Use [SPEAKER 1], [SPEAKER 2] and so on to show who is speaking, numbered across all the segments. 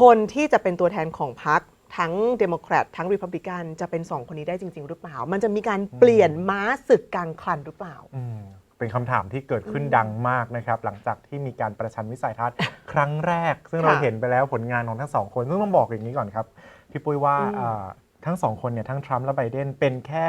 [SPEAKER 1] คนที่จะเป็นตัวแทนของพรรคทั้งเดโมแครตทั้งริพับลิกันจะเป็นสองคนนี้ได้จริง ๆ หรือเปล่า มันจะมีการเปลี่ยนม้าศึกกลางคันหรือเปล่า
[SPEAKER 2] อืมเป็นคำถามที่เกิดขึ้นดังมากนะครับ หลังจากที่มีการประชันวิสัยทัศน์ ครั้งแรก ซึ่งเรา
[SPEAKER 1] ค่ะ
[SPEAKER 2] เห็นไปแล้วผลงานของทั้งสองคน ซึ่งต้องบอกอย่างนี้ก่อนครับพี่ปุ้ยว่า
[SPEAKER 1] อืม
[SPEAKER 2] อ่าทั้งสองคนเนี่ยทั้งทรัมป์และไบเดนเป็นแค่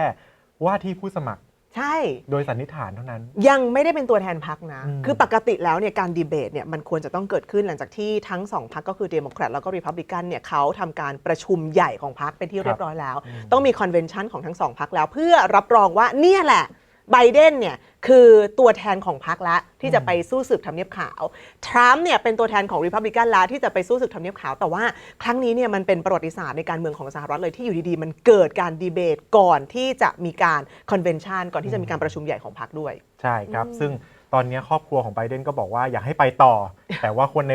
[SPEAKER 2] ว่าที่ผู้สมัคร
[SPEAKER 1] ใช่
[SPEAKER 2] โดยสันนิษฐานเท่านั้น
[SPEAKER 1] ยังไม่ได้เป็นตัวแทนพรรคนะ
[SPEAKER 2] อืม
[SPEAKER 1] คือปกติแล้วเนี่ยการดีเบตเนี่ยมันควรจะต้องเกิดขึ้นหลังจากที่ทั้งสองพรรคก็คือเดโมแครตแล้วก็ริพับลิกันเนี่ยเขาทำการประชุมใหญ่ของพรรคเป็นที่เรียบร้อยแล้ว ต้องมีคอนเวนชันของทั้งสองพรรคแล้ว เพื่อรับรองว่าเนี่ยแหละ ไบเดนเนี่ยคือตัวแทนของพรรคละที่จะไปสู้ศึกทำเนียบขาว ทรัมป์เนี่ยเป็นตัวแทนของริพับลิกันละที่จะไปสู้ศึกทำเนียบขาว แต่ว่าครั้งนี้เนี่ยมันเป็นประวัติศาสตร์ในการเมืองของสหรัฐเลยที่อยู่ดีๆ มันเกิดการดีเบตก่อนที่จะมีการคอนเวนชันก่อนที่จะมีการประชุมใหญ่ของพรรคด้วย
[SPEAKER 2] ใช่ครับ ซึ่งตอนนี้ครอบครัวของไบเดนก็บอกว่าอยากให้ไปต่อ แต่ว่าคนใน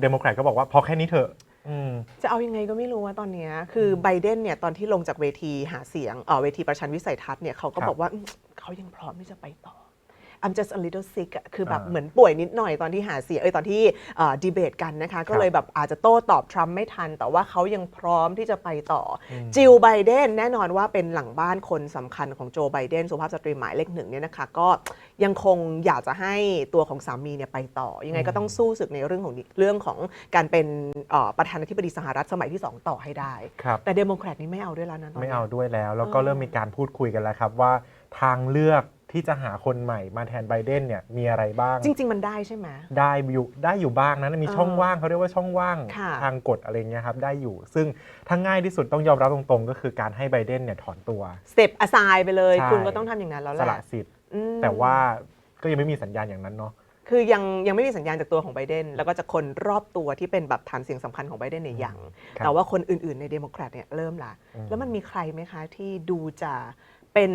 [SPEAKER 2] เดโมแครตก็บอกว่าพอแค่นี้เถอะ
[SPEAKER 1] จะเอายังไงก็ไม่รู้ว่าตอนเนี้ยคือไบเดนเนี่ยตอนที่ลงจากเวทีหาเสียงเออเวทีประชันวิสัยทัศน์เนี่ยเขาก็
[SPEAKER 2] ครับ
[SPEAKER 1] บอกว่าอืมเขายังพร้อมที่จะไปต่อ I'm just a little sick อะคือแบบ
[SPEAKER 2] อ่า
[SPEAKER 1] เหมือนป่วยนิดหน่อยตอนที่หาเสียงเอ้ยตอนที่ดีเบตกันนะคะ ก็เลยแบบอาจจะโต้ตอบทรัมป์ไม่ทัน แต่ว่าเขายังพร้อมที่จะไปต่ออจิลไบเดนแน่นอนว่าเป็นหลังบ้านคนสำคัญของโจไบเดนสุภาพสตรีหมายเลขหนึ่งเนี่ยนะคะ ก็ยังคงอยากจะให้ตัวของสามีเนี่ยไปต่อ ยังไงก็ต้องสู้ศึกในเรื่องของนี้เรื่องของการเป็นเอ่อประธานาธิบดีสหรัฐสมัยที่ 2 ต่อให้ได้
[SPEAKER 2] ครับ
[SPEAKER 1] แต่เดโมแครตนี่ไม่เอาด้วยแล้วนะตอน
[SPEAKER 2] ไม่
[SPEAKER 1] นี้ย
[SPEAKER 2] เอาด้วยแล้ว แล้วก็
[SPEAKER 1] เออ
[SPEAKER 2] เริ่มมีการพูดคุยกันแล้วครับว่าทางเลือก ที่จะหาคนใหม่มาแทนไบเดนเนี่ยมีอะไรบ้าง
[SPEAKER 1] จริง ๆ มันได้ใช่ไหม
[SPEAKER 2] ได้อยู่ได้อยู่บ้างนะมี
[SPEAKER 1] เออ
[SPEAKER 2] ช่องว่างเขาเรียกว่าช่องว่าง
[SPEAKER 1] ค่ะ
[SPEAKER 2] ทางกฎอะไรเงี้ยครับได้อยู่ ซึ่งถ้าง่ายที่สุดต้องยอมรับตรงๆ ก็คือการให้ไบเดนเนี่ยถอนตัว
[SPEAKER 1] สเต็ปอ s ายไปเลย
[SPEAKER 2] ใช่
[SPEAKER 1] คุณก็ต้องทำอย่างนั้นแล้วแห
[SPEAKER 2] ส
[SPEAKER 1] ละ
[SPEAKER 2] ละสิทธิ์
[SPEAKER 1] อืม
[SPEAKER 2] แต่ว่าก็ยังไม่มีสัญญาณอย่างนั้นเนาะ
[SPEAKER 1] คือยังยังไม่มีสัญญาณจากตัวของไบเดน แล้วก็จากคนรอบตัวที่เป็นแบบฐานเสียงสำคัญของไบเดนเนี่ยยัง
[SPEAKER 2] ครับ
[SPEAKER 1] แต่ว่าคนอื่น ๆ ในเดโมแครตเนี่ยเริ่มละ
[SPEAKER 2] อืม
[SPEAKER 1] แล้วมันมีใครไหมคะที่ดูจะเป็น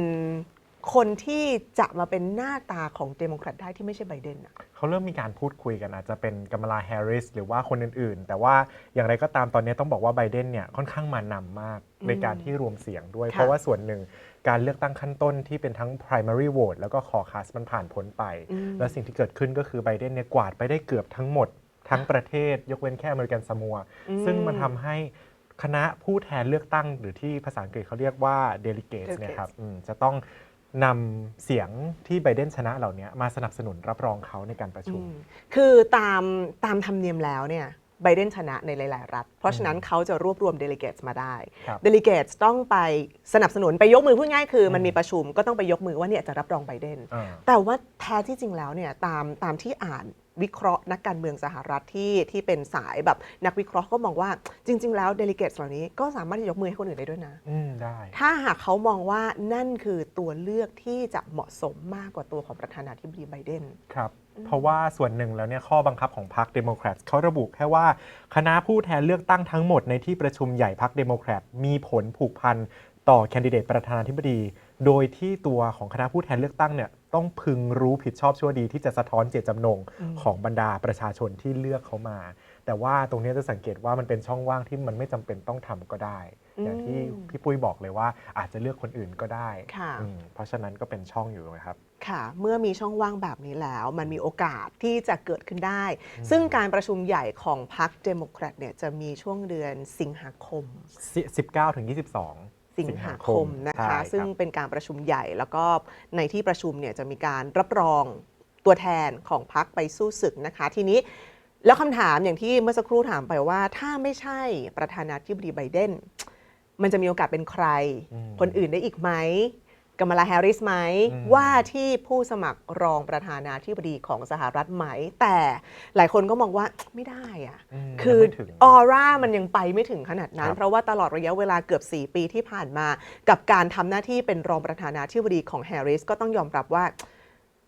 [SPEAKER 1] คนที่จะมาเป็นหน้าตาของเดโมแครตได้ที่ไม่ใช่ไบเดนอะ
[SPEAKER 2] เขาเริ่มมีการพูดคุยกันอาจจะเป็นกัมลาแฮร์ริสหรือว่าคนอื่นๆ แต่ว่าอย่างไรก็ตามตอนนี้ต้องบอกว่าไบเดนเนี่ยค่อนข้างมานำมากในการที่รวมเสียงด้วย
[SPEAKER 1] ค่ะ
[SPEAKER 2] เพราะว่าส่วนหนึ่งการเลือกตั้งขั้นต้นที่เป็นทั้ง primary vote แล้วก็ caucus มันผ่านพ้นไป
[SPEAKER 1] อืม
[SPEAKER 2] แล้วสิ่งที่เกิดขึ้นก็คือไบเดนเนี่ยกวาดไปได้เกือบทั้งหมด ทั้งประเทศ ยกเว้นแค่อเมริกันซามัวซึ่งมันทำให้คณะผู้แทนเลือกตั้งหรือที่ภาษาอังกฤษเขาเรียกว่า delegates เนี่ยครับอืมจะต้อง นำเสียงที่ไบเดนชนะเหล่านี้มาสนับสนุนรับรองเขาในการประชุม
[SPEAKER 1] อืมคือตามตามธรรมเนียมแล้วเนี่ยไบเดนชนะในหลาย ๆ รัฐ เพราะฉะนั้นเขาจะรวบรวมเดลิเกตมาได้
[SPEAKER 2] ครับ
[SPEAKER 1] เดลิเกตต้องไปสนับสนุนไปยกมือพูดง่ายคือมันมีประชุมก็ต้องไปยกมือว่าเนี่ยจะรับรองไบเดน
[SPEAKER 2] อ่า
[SPEAKER 1] แต่ว่าแท้ที่จริงแล้วเนี่ยตามตามที่อ่าน วิเคราะห์นักการเมืองสหรัฐที่ที่เป็นสายแบบนักวิเคราะห์ก็มองว่าจริง ๆ แล้วเดลิเกตเหล่านี้ก็สามารถที่จะยกมือให้คนอื่นได้ด้วยนะ
[SPEAKER 2] อืมได้
[SPEAKER 1] ถ้าหากเขามองว่านั่นคือตัวเลือกที่จะเหมาะสมมากกว่าตัวของประธานาธิบดีไบเดน
[SPEAKER 2] ครับ เพราะว่าส่วนหนึ่งแล้วเนี่ยข้อบังคับของพรรคเดโมแครตเขาระบุแค่ว่า คณะผู้แทนเลือกตั้งทั้งหมดในที่ประชุมใหญ่พรรคเดโมแครตมีผลผูกพันต่อแคนดิเดตประธานาธิบดี โดยที่ตัวของคณะผู้แทนเลือกตั้งเนี่ย ต้องพึงรู้ผิดชอบชั่วดีที่จะสะท้อนเจตจำนงของบรรดาประชาชนที่เลือกเขามา แต่ว่าตรงเนี้ยจะสังเกตว่ามันเป็นช่องว่างที่มันไม่จำเป็นต้องทำก็ได้ อย่างที่พี่ปุ้ยบอกเลยว่าอาจจะเลือกคนอื่นก็ได้
[SPEAKER 1] ค่ะ
[SPEAKER 2] อืมเพราะฉะนั้นก็เป็นช่องอยู่นะครับ
[SPEAKER 1] ค่ะ เมื่อมีช่องว่างแบบนี้แล้ว มันมีโอกาสที่จะเกิดขึ้นได้ ซึ่งการประชุมใหญ่ของพรรคเดโมแครตเนี่ยจะมีช่วงเดือนสิงหาคม
[SPEAKER 2] 19ถึง22
[SPEAKER 1] สิงหาคมนะ
[SPEAKER 2] ใช่
[SPEAKER 1] คะ
[SPEAKER 2] รับ
[SPEAKER 1] ซึ่งเป็นการประชุมใหญ่แล้วก็ในที่ประชุมเนี่ยจะมีการรับรองตัวแทนของพรรคไปสู้ศึกนะคะ ทีนี้แล้วคำถามอย่างที่เมื่อสักครู่ถามไปว่า ถ้าไม่ใช่ประธานาธิบดีไบเดนมันจะมีโอกาสเป็นใคร
[SPEAKER 2] อืม
[SPEAKER 1] คนอื่นได้อีกไหม กัมมาลาแฮร์ริสไหม
[SPEAKER 2] อืม
[SPEAKER 1] ว่าที่ผู้สมัครรองประธานาธิบดีของสหรัฐไหม แต่หลายคนก็มองว่าไม่ได้อะ
[SPEAKER 2] อืม
[SPEAKER 1] คือ
[SPEAKER 2] ยังไม่ถึง
[SPEAKER 1] ออร่ามันยังไปไม่ถึงขนาดนั้น
[SPEAKER 2] ครับ
[SPEAKER 1] เพราะว่าตลอดระยะเวลาเกือบ 4 ปีที่ผ่านมา กับการทำหน้าที่เป็นรองประธานาธิบดีของแฮร์ริสก็ต้องยอมรับว่า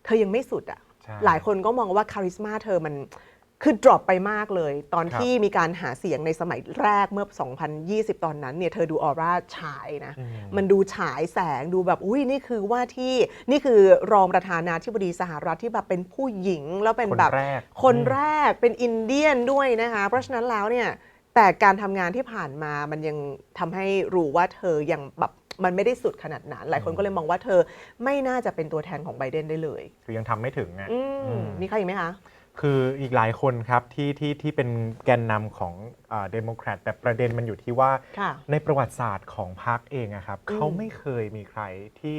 [SPEAKER 1] เธอยังไม่สุดอะ
[SPEAKER 2] ใช่
[SPEAKER 1] หลายคนก็มองว่าคาริสมาเธอมัน คือ drop ไปมากเลย ตอน
[SPEAKER 2] ครับ
[SPEAKER 1] ที่มีการหาเสียงในสมัยแรกเมื่อ 2020 ตอนนั้นเนี่ยเธอดูออร่าฉายนะ
[SPEAKER 2] อืม
[SPEAKER 1] มันดูฉายแสงดูแบบอุ้ยนี่คือว่าที่นี่คือรองประธานาธิบดีสหรัฐที่แบบเป็นผู้หญิงแล้วเป็น
[SPEAKER 2] คน
[SPEAKER 1] แบบ
[SPEAKER 2] แรก
[SPEAKER 1] คนแรกเป็นอินเดียนด้วยนะคะ เพราะฉะนั้นแล้วเนี่ย แต่การทำงานที่ผ่านมามันยังทำให้รู้ว่าเธอยังแบบมันไม่ได้สุดขนาดนั้น หลายคนก็เลยมองว่าเธอไม่น่าจะเป็นตัวแทนของไบเดนได้เลย
[SPEAKER 2] คือยังทำไม่ถึงไง
[SPEAKER 1] อืม
[SPEAKER 2] อืม
[SPEAKER 1] มีใครอีกไหมคะ
[SPEAKER 2] คืออีกหลายคนครับที่ที่ที่เป็นแกนนำของเดโมแครตแต่ประเด็นมันอยู่ที่ว่า
[SPEAKER 1] ค่ะ
[SPEAKER 2] ในประวัติศาสตร์ของพรรคเองอะครับ
[SPEAKER 1] อืม
[SPEAKER 2] เขาไม่เคยมีใครที่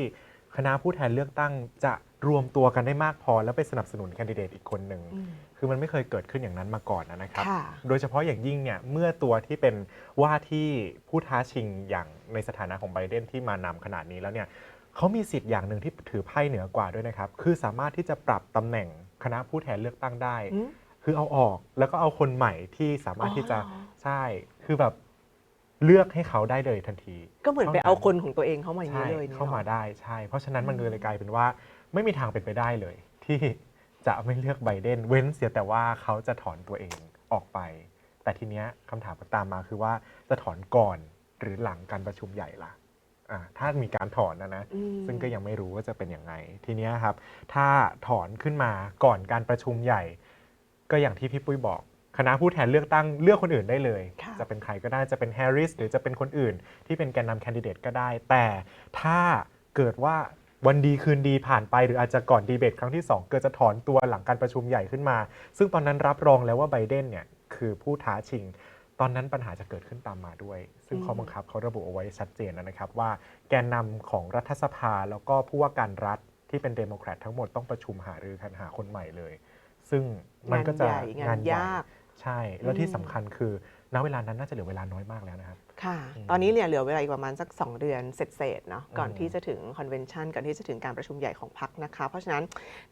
[SPEAKER 2] คณะผู้แทนเลือกตั้งจะรวมตัวกันได้มากพอ แล้วไปสนับสนุนแคนดิเดตอีกคนหนึ่ง
[SPEAKER 1] อืม
[SPEAKER 2] คือมันไม่เคยเกิดขึ้นอย่างนั้นมาก่อนนะครับ
[SPEAKER 1] ค่ะ
[SPEAKER 2] โดยเฉพาะอย่างยิ่งเนี่ยเมื่อตัวที่เป็นว่าที่ผู้ท้าชิงอย่างในสถานะของไบเดนที่มานำขนาดนี้แล้วเนี่ยเขามีสิทธิ์อย่างหนึ่งที่ถือไพ่เหนือกว่าด้วยนะครับ คือสามารถที่จะปรับตำแหน่ง คณะผู้แทนเลือกตั้งได้
[SPEAKER 1] อืม
[SPEAKER 2] คือเอาออกแล้วก็เอาคนใหม่ที่สามารถที่จะ
[SPEAKER 1] อ๋อ
[SPEAKER 2] ใช่คือแบบเลือกให้เขาได้เลยทันที
[SPEAKER 1] ก็เหมือนไปเอาคนของตัวเองเข้ามาอย่าง
[SPEAKER 2] ใช่
[SPEAKER 1] นี้เลยนี่
[SPEAKER 2] เข้ามา
[SPEAKER 1] หรอ
[SPEAKER 2] ได้ใช่ เพราะฉะนั้นมัน
[SPEAKER 1] อืม
[SPEAKER 2] เลยกลายเป็นว่า ไม่มีทางเป็นไปได้เลย ที่จะไม่เลือกไบเดนเว้นเสียแต่ว่าเขาจะถอนตัวเองออกไป แต่ทีเนี้ยคำถามก็ตามมาคือว่าจะถอนก่อนหรือหลังการประชุมใหญ่ล่ะ อ่าถ้ามีการถอนนะนะ
[SPEAKER 1] อืม
[SPEAKER 2] ซึ่งก็ยังไม่รู้ว่าจะเป็นยังไง ทีเนี้ยครับ ถ้าถอนขึ้นมาก่อนการประชุมใหญ่ ก็อย่างที่พี่ปุ้ยบอก คณะผู้แทนเลือกตั้งเลือกคนอื่นได้เลย
[SPEAKER 1] ค่ะ
[SPEAKER 2] จะเป็นใครก็ได้จะเป็นแฮร์ริสหรือจะเป็นคนอื่น ที่เป็นแกนนำแคนดิเดตก็ได้ แต่ถ้าเกิดว่าวันดีคืนดีผ่านไปหรืออาจจะก่อนดีเบตครั้งที่ 2 เกิดจะถอนตัวหลังการประชุมใหญ่ขึ้นมา ซึ่งตอนนั้นรับรองแล้วว่าไบเดนเนี่ยคือผู้ท้าชิง ตอนนั้นปัญหาจะเกิดขึ้นตามมาด้วย ซึ่ง
[SPEAKER 1] อืม
[SPEAKER 2] ข้อบังคับเขาระบุเอาไว้ชัดเจนนะครับว่าแกนนำของรัฐสภาแล้วก็ผู้ว่าการรัฐที่เป็นเดโมแครตทั้งหมดต้องประชุมหารือกันหาคนใหม่เลย ซึ่งมันก็จะ
[SPEAKER 1] งานใหญ่งานยาก
[SPEAKER 2] ใช่ แล้วที่
[SPEAKER 1] อืม
[SPEAKER 2] สำคัญคือณเวลานั้นน่าจะเหลือเวลาน้อยมากแล้วนะครับ
[SPEAKER 1] ค่ะ
[SPEAKER 2] อืม
[SPEAKER 1] ตอนนี้เนี่ยเหลือเวลาอีกประมาณสัก 2 เดือนเสร็จๆเนาะก่อน
[SPEAKER 2] อืม
[SPEAKER 1] ที่จะถึงคอนเวนชันก่อนที่จะถึงการประชุมใหญ่ของพรรคนะคะ เพราะฉะนั้น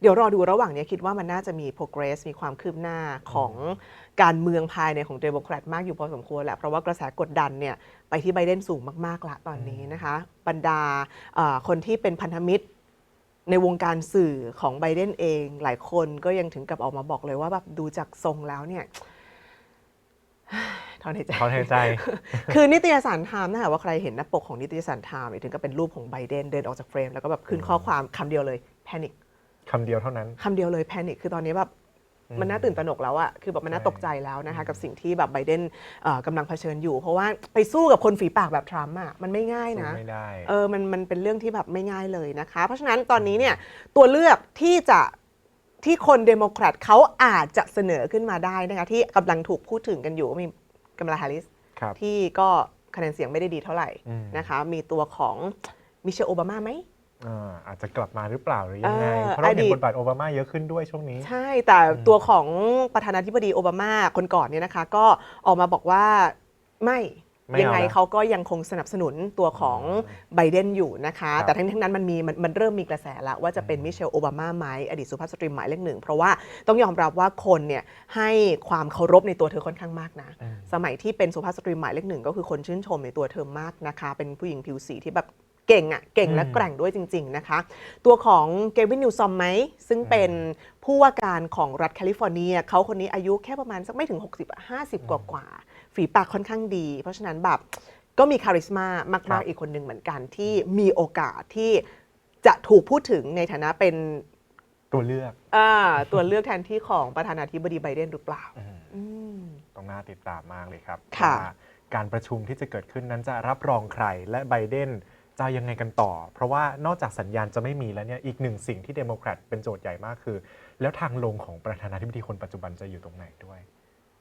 [SPEAKER 1] เดี๋ยวรอดูระหว่างเนี้ยคิดว่ามันน่าจะมี progress มีความคืบหน้าของการเมืองภายในของเดโมแครตมากอยู่พอสมควรแหละ เพราะว่ากระแสกดดันเนี่ยไปที่ไบเดนสูงมากๆละตอนนี้นะคะ บรรดาเอ่อคนที่เป็นพันธมิตรในวงการสื่อของไบเดนเอง หลายคนก็ยังถึงกับออกมาบอกเลยว่าแบบดูจากทรงแล้วเนี่ย ถอนหายใจ
[SPEAKER 2] เขาหายใจ
[SPEAKER 1] คือนิตยสารไทม์นะคะว่าใครเห็นหน้าปกของนิตยสารไทม์เนี่ยถึงกับเป็นรูปของไบเดนเดินออกจากเฟรม แล้วก็แบบขึ้นข้อความคำเดียวเลยแพนิค
[SPEAKER 2] คำเดียวเท่านั้น
[SPEAKER 1] คำเดียวเลยแพนิคคือตอนนี้แบบ
[SPEAKER 2] อืม
[SPEAKER 1] มันน่าตื่นตระหนกแล้วอะคือแบบมันน่า
[SPEAKER 2] ใช่
[SPEAKER 1] ตกใจแล้วนะคะกับสิ่งที่แบบไบเดนเอ่อกำลังเผชิญอยู่ เพราะว่าไปสู้กับคนฝีปากแบบทรัมป์อะมันไม่ง่ายนะ
[SPEAKER 2] สู้ไม่ได้
[SPEAKER 1] เออมันมันเป็นเรื่องที่แบบไม่ง่ายเลยนะคะ เพราะฉะนั้นตอนนี้เนี่ยตัวเลือกที่จะที่คนเดโมแครตเขาอาจจะเสนอขึ้นมาได้นะคะที่กำลังถูกพูดถึงกันอยู่ก็มี กัมลาแฮร์ริส
[SPEAKER 2] ครับ
[SPEAKER 1] ที่ก็คะแนนเสียงไม่ได้ดีเท่าไหร่
[SPEAKER 2] อืม
[SPEAKER 1] นะคะ มีตัวของมิเชลโอบามาไหม
[SPEAKER 2] อ่าอาจจะกลับมาหรือเปล่าหรือยังไง
[SPEAKER 1] เออ
[SPEAKER 2] เพราะเราเห็
[SPEAKER 1] อนดีต
[SPEAKER 2] บทบาทโอบามาเยอะขึ้นด้วยช่วงนี้
[SPEAKER 1] ใช่แต่ตัวของประธานาธิบดีโอบามาคนก่อนเนี่ยนะคะ ก็ออกมาบอกว่าไม่
[SPEAKER 2] ไม่เอา
[SPEAKER 1] ยังไง
[SPEAKER 2] แล้ว
[SPEAKER 1] เขาก็ยังคงสนับสนุนตัวของไบเดนอยู่นะคะ
[SPEAKER 2] ครับ
[SPEAKER 1] แต่ทั้งนี้ทั้งนั้นมันมีมันมันเริ่มมีกระแสแล้วว่าจะเป็นมิเชลโอบามาไหมอดีตสุภาพสตรีหมายเลขหนึ่ง เพราะว่าต้องยอมรับว่าคนเนี่ยให้ความเคารพในตัวเธอค่อนข้างมากนะ
[SPEAKER 2] อืม
[SPEAKER 1] สมัยที่เป็นสุภาพสตรีหมายเลขหนึ่งก็คือคนชื่นชมในตัวเธอมากนะคะ เป็นผู้หญิงผิวสีที่แบบเก่งอะ่ะเก่งและ
[SPEAKER 2] อืม
[SPEAKER 1] แกร่งด้วยจริง ๆนะคะ ตัวของเกวินนิวซอมไหม ซึ่งเป็นผู้ว่าการของรัฐแคลิฟอร์เนียเขาคนนี้อายุแค่ประมาณสักไม่ถึง 60อะ50 กว่ากว่าๆ ฝีปากค่อนข้างดี เพราะฉะนั้นแบบก็มีคาริสมามาก ๆ อีกคนหนึ่งเหมือนกันที่มีโอกาสที่จะถูกพูดถึงในฐานะเป็น
[SPEAKER 2] ตัวเลือก
[SPEAKER 1] อ่าตัวเลือกแทนที่ของประธานาธิบดีไบเดนหรือเปล่า
[SPEAKER 2] อืม
[SPEAKER 1] อืม
[SPEAKER 2] ต้องน่าติดตามมากเลยครับ
[SPEAKER 1] ค่ะ
[SPEAKER 2] ว่าการประชุมที่จะเกิดขึ้นนั้นจะรับรองใครและไบเดนจะยังไงกันต่อ เพราะว่านอกจากสัญญาณจะไม่มีแล้วเนี่ยอีกหนึ่งสิ่งที่เดโมแครตเป็นโจทย์ใหญ่มากคือ แล้วทางลงของประธานาธิบดีคนปัจจุบันจะอยู่ตรงไหนด้วย